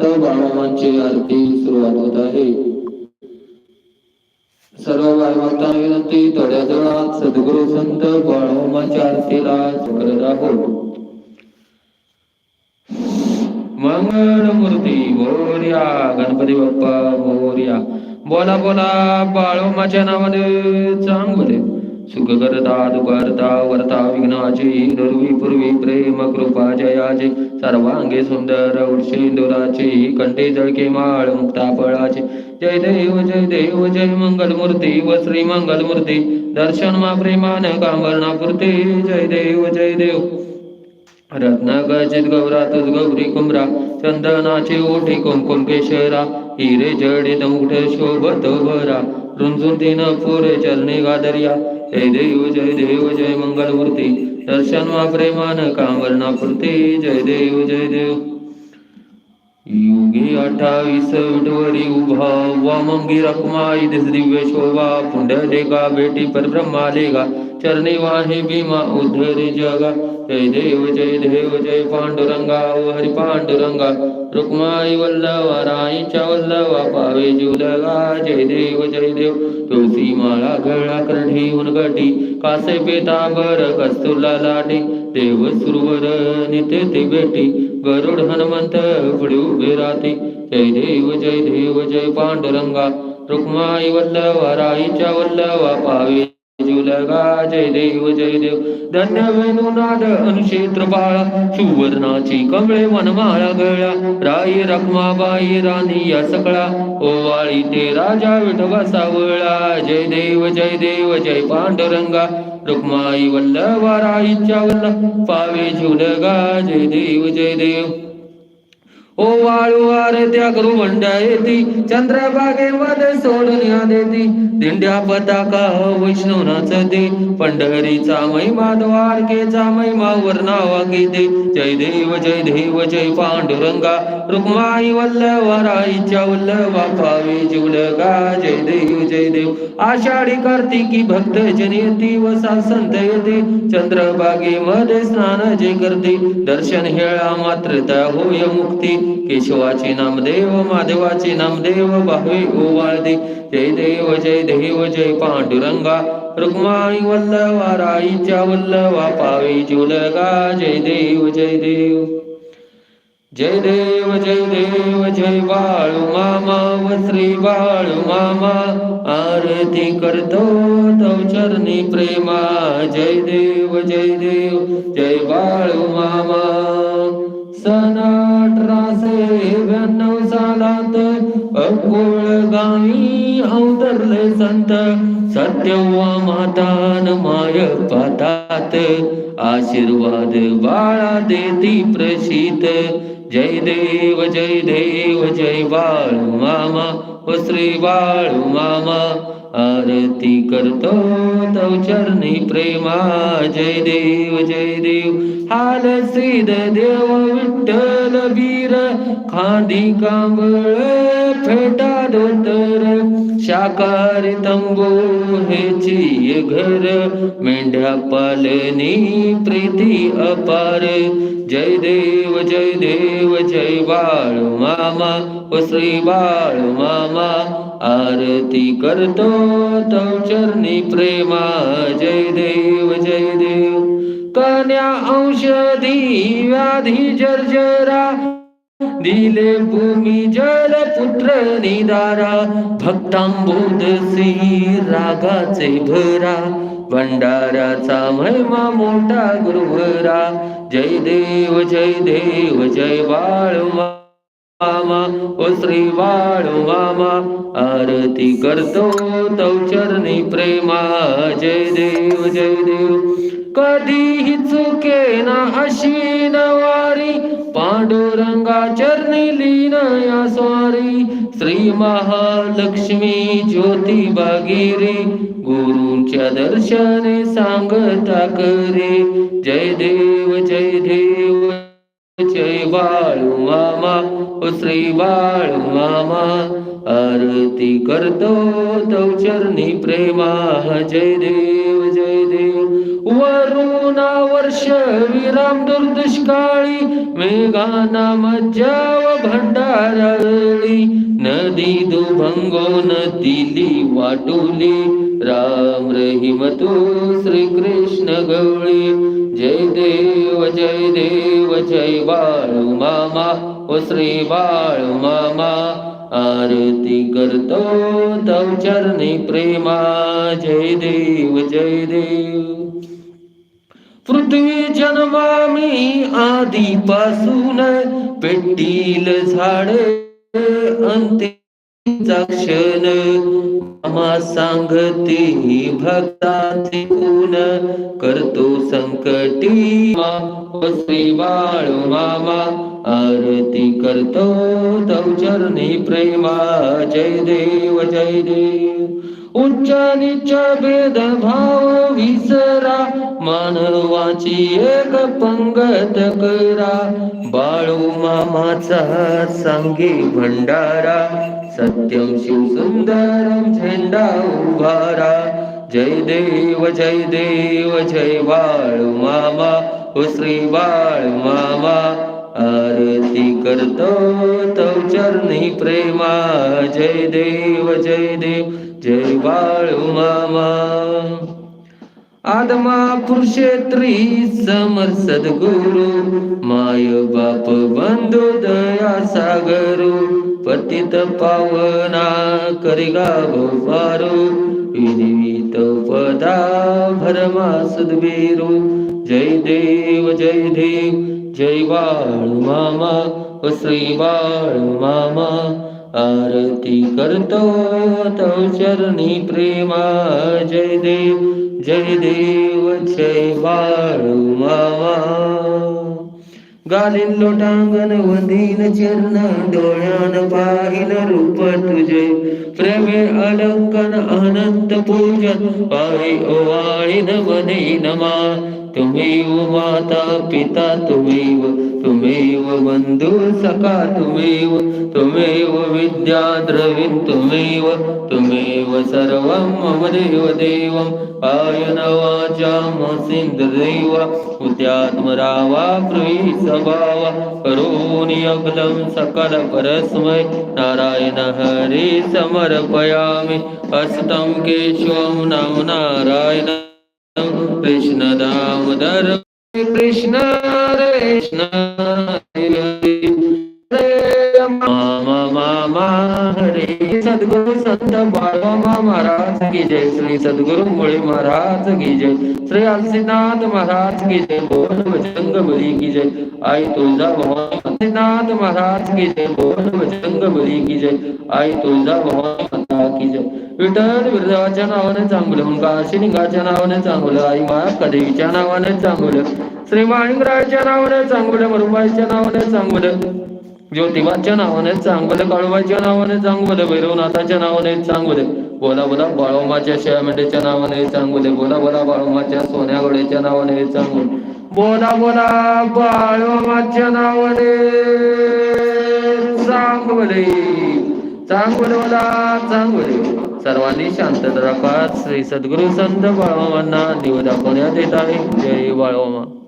समर्थ बाळमामांची आरती सुरुवात होत आहे. सर्व बाळभक्तांना विनंती थोड्या जणात सद्गुरु संत बाळमामांच्या आरतीला करत आहोत. मंगळमूर्ती मोर्या गणपती बाप्पा मोर्या. बोला बोला बाळोमाच्या नावाने चांगले. करता दुखरता वरता विघ्नाची दुर्वी पूर्वी प्रेम कृपा जयाचे सर्वांगे सुंदर उडशेंदुराची कंठे जळके माळ मुक्ता फळाचे जय देव जय देव जय मंगलमूर्ती व श्री मंगलमूर्ती दर्शन मा प्रेमान कांबरणा पुरते जय देव जय देव. रत्न गजित गौरा तुझ गौरी कुमरा चंदनाचे ओठे कुमकुम केशरा हिरे जडित मुठ शोभत भरा रुंजुन दिन पुरे चरणे गादर्या. जय देव जय देव जय मंगलमूर्ती. दर्शन वा प्रेमान कांवरणा जय देव जय देव. युगी अठ्ठावीस विटवरी उभा वामंगी रखमाई दिस दिव्य शोभा पुंडलिका बेटी परब्रह्मा लेगा. चरणी वाहे भीमा उद्धरी जगा. जय देव जय देव जय पांडुरंगा ओ हरी पांडुरंगा रुक्माई वल्लवा राईच्या वल्लवा पावे जीवलगा जय देव जय देव तुळसी माळा गळा करठी उनगटी कासे पेतांबर कस्तुला लाटी देव सुरवर निते ते बेटी गरुड हनुमंत पुढे उभे राहते जय देव जय देव जय पांडुरंगा रुक्माई वल्लवा राईच्या वल्लवा पावे जीवलगा जय देव जय देव. धन्य वेणुनाद अनुक्षेत्र बाळा सुवर्णाची कमळे वनमाळा गळा. राई रखमाबाई राणी या सकळा. ओवाळी ते राजा विठवा सावळा. जय देव जय देव जय पांडुरंगा. रुक्माई वल्लवा राईच्या वल्ल पावे झुलगा जय देव जय देव. ओ वाळू आरत्या त्या गुरुवंड्या येती चंद्रभागेमध्ये सोडून या देती. दिंड्या पताका हो वैष्णवनाच दे पंढरीचा महिमा द्वारकेचा महिमा वर्णावा गीते जय देव जय देव जय पांडुरंगा रुक्माई वल्लवराईच्या वल्लवा पावे जिवलगा जय देव जय देव. आषाढी कार्तिकी भक्त जन येती वसा संत येते. चंद्रभागेमध्ये स्नान जे करते दर्शन हेळा मात्र त्या होय मुक्ती. केशवाचे नामदेव माधवाचे नामदेव बाहे ओवाळदे जय देव जय देव जय पांडुरंगा. रुक्माई वल्लवा राईच्या वल्लवा पावी जुलगा जय देव जय देव. जय देव जय देव जय बाळू मामा व श्री बाळू मामा. आरती करतो तव चरणी प्रेमा. जय देव जय देव जय बाळू मामा. सन जात अकोळ गावी अवतरले संत. सत्यवा मातान माय पातात आशीर्वाद बाळा देती प्रसिद्ध जय देव जय देव जय बाळू मामा. व श्री बाळू मामा आरती करतो तव चरणी प्रेमा. जय देव जय देव हाल श्रीद देव विठ्ठल वीर. खांदी कांबळ फेटा धोतर शाकारी तंबू हेची घर मेंढ्या पालनी प्रीती अपार. जय देव जय देव जय बाळू मामा व श्री बाळू मामा आरती करतो तव चरणी प्रेमा. जय देव जय देव. कन्या औषधी व्याधी जर्जरा दिले भूमी जल पुत्र निदारा भक्तांबोध सिंह रागाचे भरा भंडाराचा महिमा मोठा गुरुवरा. जय देव जय देव जय बाळ मामा ओ श्री बाळ मामा आरती करतो तव चरणी प्रेमा. जय देव जय देव. कधीही चुके ना अशी नवारी. पांडुरंगा चरणी लीन या स्वारी. श्री महालक्ष्मी ज्योती बागिरी. गुरूंच्या दर्शने सांगता करे. जय देव जय देव जय बाळू मामा. श्री बाळू मामा आरती करतो तव चरणी प्रेमा. जय देव जय वरुणा वर्ष विराम दुर्दुष्काळी मेघाना मज्जाव भंडारळी नदी दुभंगो नदिली वाटुली राम रहीम तू श्रीकृष्ण गवळी. जय देव जय देव जय बाळू मामा ओ श्री बाळू मामा आरती करतो तव चरणी प्रेमा. जय देव जय देव. पृथ्वी जन्मामी आधीपासून पेटील झाडे अंतिमचा क्षण. मामा सांगते भक्ताचे गुण करतो संकटी. मा ओ श्री बाळू मामा आरती करतो तव चरणी प्रेमा. जय देव जय देव. उच्च निच भेद भाव विसरा. मानवाची एक पंगत करा. बाळू मामाचा सांगे भंडारा. सत्यम शिव सुंदरम झेंडा उभारा. जय देव जय देव जय बाळू मामा. हो श्री बाळ मामा. आरती करतो तव चरणी प्रेमा जय देव जय देव जय बाळू मामा. आदमा पुरुषेत्री समर सद्गुरु माय बाप बंधु दया सागरू पतित पावना करिगा पारू विनिमित पदा भरमा सद्वीरू जय देव जय देव जय बाळू मामा वसई श्री बाळू मामा आरती करतो तव चरणी प्रेमा जय देव जय देव जय बाळू मामा. गालीन लोटांगण वधीन चरण डोळ्यान पाहिन रूप तुझे. प्रेमे अलंकन अनंत पूजन पायी ओवाळीन मने नमा. तुम्हीव माता पिता तुम्हीव तुम्हीव बंधू सखा तुम्हीव तुम्हीव विद्या द्रविण तुम्हीव तुम्हीव सर्वं मम देव देवं आयन वाचा मसिंद्रदेव उद्यात्मरावा प्रिय स्वभाव करोनि अखिलं सकल परस्मै नारायण हरि समर्पयामि हस्तं केशवं नाम नारायण। कृष्ण कृष्ण, हरे मामा मामा हरे। सद्गुरु संत बाळोमा महाराज की जय। श्री सद्गुरु मुळे महाराज की जय। श्री अलसीनाथ महाराज की जय। बोल भजंग बली की जय। आई तुळजा भवानी अलसीनाथ महाराज की जय। बोल भजंग बली की जय। आई तुळजा भवानी विठ्ठल बिरदेवाच्या नावाने चांगलं म्हणून काशी नावाने चांगलं आई माया कदेवीच्या नावाने चांगलं श्री माणिकरायच्या नावाने चांगलं मरुबाईच्या नावाने चांगलं ज्योतिबाच्या नावाने चांगलं काळूबाईच्या नावाने चांगलं भैरवनाथाच्या नावाने चांगलं बोला बोला बाळोमाच्या शेळमेंढ्याच्या नावाने चांगलं बोला बोला बाळोमाच्या सोन्यागोड्याच्या नावाने चांगलं बोला बोला बाळोमाच्या नावाने चांगले चांगलं बोला चांगले सर्वांनी शांतता राखा. श्री सद्गुरु संत बाळोमांना निव दाखवण्यात येत आहे? जय बाळोमा